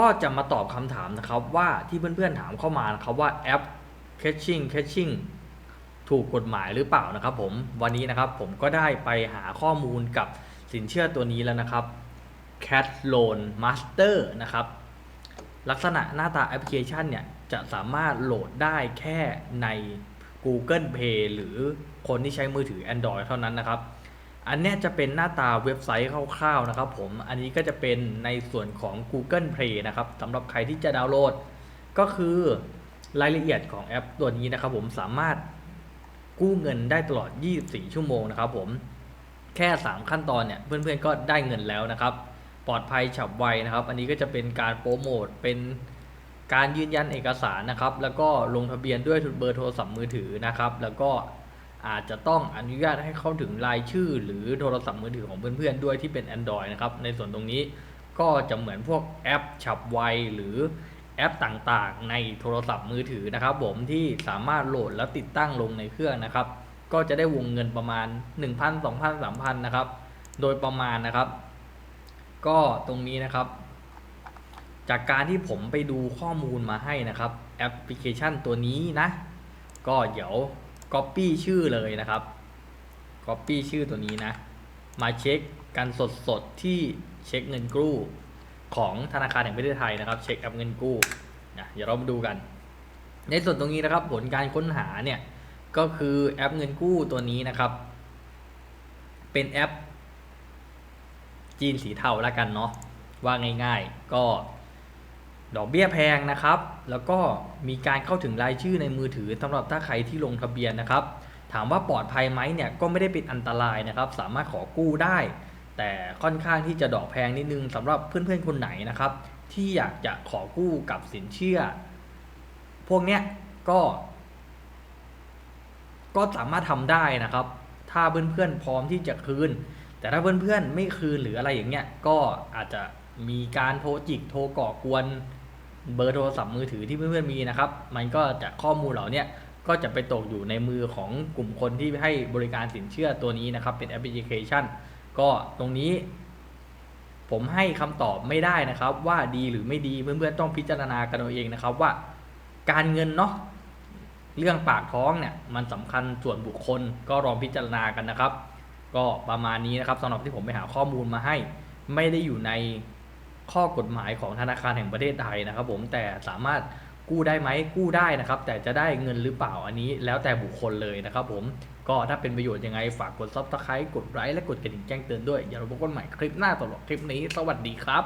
ก็จะมาตอบคำถามนะครับว่าที่เพื่อนๆถามเข้ามานะครับว่าแอป Catching Catching ถูกกฎหมายหรือเปล่านะครับผมวันนี้นะครับผมก็ได้ไปหาข้อมูลกับสินเชื่อตัวนี้แล้วนะครับ Cat Loan Master นะครับ ลักษณะหน้าตาแอปพลิเคชันเนี่ย จะสามารถโหลดได้แค่ใน Google Play หรือคนที่ใช้มือถือ Android เท่านั้นนะครับ อันนี้จะเป็นหน้าตาเว็บไซต์คร่าวๆนะครับผม อันนี้ก็จะเป็นในส่วนของ Google Play นะครับสำหรับใครที่จะดาวน์โหลด ก็คือรายละเอียดของแอปตัวนี้นะครับผมสามารถกู้เงินได้ตลอด 24 ชั่วโมงนะครับผมแค่ 3 ขั้นตอนเนี่ยเพื่อนๆก็ได้เงินแล้วนะครับ ปลอดภัยฉับไวนะครับ อันนี้ก็จะเป็นการโปรโมทเป็นการยืนยันเอกสารนะครับ แล้วก็ลงทะเบียนด้วยเบอร์โทรศัพท์มือถือนะครับ แล้วก็ อาจจะต้องอนุญาตให้เข้าถึงรายชื่อ หรือโทรศัพท์มือถือของเพื่อนๆด้วยที่เป็น Android นะครับ ในส่วนตรงนี้ก็จะเหมือนพวกแอปฉับไวหรือแอปต่างๆ ในโทรศัพท์มือถือนะครับ ผมที่สามารถโหลดแล้วติดตั้งลงในเครื่องนะครับ ก็จะได้วงเงินประมาณ 1,000 2,000 3,000นะครับ โดยประมาณนะครับ ก็ตรงนี้นะครับ จากการที่ผมไปดูข้อมูลมาให้นะครับ แอปพลิเคชันตัวนี้นะ ก็เดี๋ยว Copy ชื่อเลยนะครับ Copy ชื่อตัวนี้นะ มาเช็คกันสดๆที่เช็คเงินกู้ของธนาคารแห่งประเทศไทยนะครับ เช็คแอปเงินกู้นะเดี๋ยวเรามาดูกัน ในส่วนตรงนี้นะครับ ผลการค้นหาเนี่ยก็คือแอปเงินกู้ตัวนี้นะครับ เป็นแอปจีนสีเทาแล้วกันเนาะว่าง่าย ๆ ก็ ดอกเบี้ยแพงนะครับ แล้วก็มีการเข้าถึงรายชื่อในมือถือสำหรับถ้าใครที่ลงทะเบียนนะครับ ถามว่าปลอดภัยไหมเนี่ยก็ไม่ได้เป็นอันตรายนะครับ สามารถขอกู้ได้ แต่ค่อนข้างที่จะดอกแพงนิดนึงสำหรับเพื่อนๆคนไหนนะครับ ที่อยากจะขอกู้กับสินเชื่อ พวกเนี้ยก็ ก็สามารถทำได้นะครับ ถ้าเพื่อนๆพร้อมที่จะคืน แต่ถ้าเพื่อนๆไม่คืนหรืออะไรอย่างเงี้ยก็อาจจะมีการโทรจิกโทรก่อกวน เบอร์โทรศัพท์มือถือที่เพื่อนๆมีนะครับ มันก็จะข้อมูลเหล่านี้ก็จะไปตกอยู่ในมือของกลุ่มคนที่ให้บริการสินเชื่อตัวนี้นะครับ เป็นแอปพลิเคชัน ก็ตรงนี้ ผมให้คำตอบไม่ได้นะครับ ว่าดีหรือไม่ดีเพื่อนๆต้องพิจารณากันเอาเองนะครับว่า การเงินเนาะเรื่องปากท้องเนี่ยมันสำคัญส่วนบุคคลก็ลองพิจารณากันนะครับ ก็ประมาณนี้นะครับสำหรับที่ผมไปหาข้อมูลมาให้ ไม่ได้อยู่ใน ข้อกฎหมายของธนาคารแห่งประเทศไทยนะครับ ผมแต่สามารถกู้ได้ไหมกู้ได้นะครับ แต่จะได้เงินหรือเปล่าอันนี้แล้วแต่บุคคลเลยนะครับ ผมก็ถ้าเป็นประโยชน์ยังไงฝากกดซับสไครต์กดไลค์และกดกระดิ่งแจ้งเตือนด้วยอย่าลืมพบกันใหม่คลิปหน้าตลอดคลิปนี้ สวัสดีครับ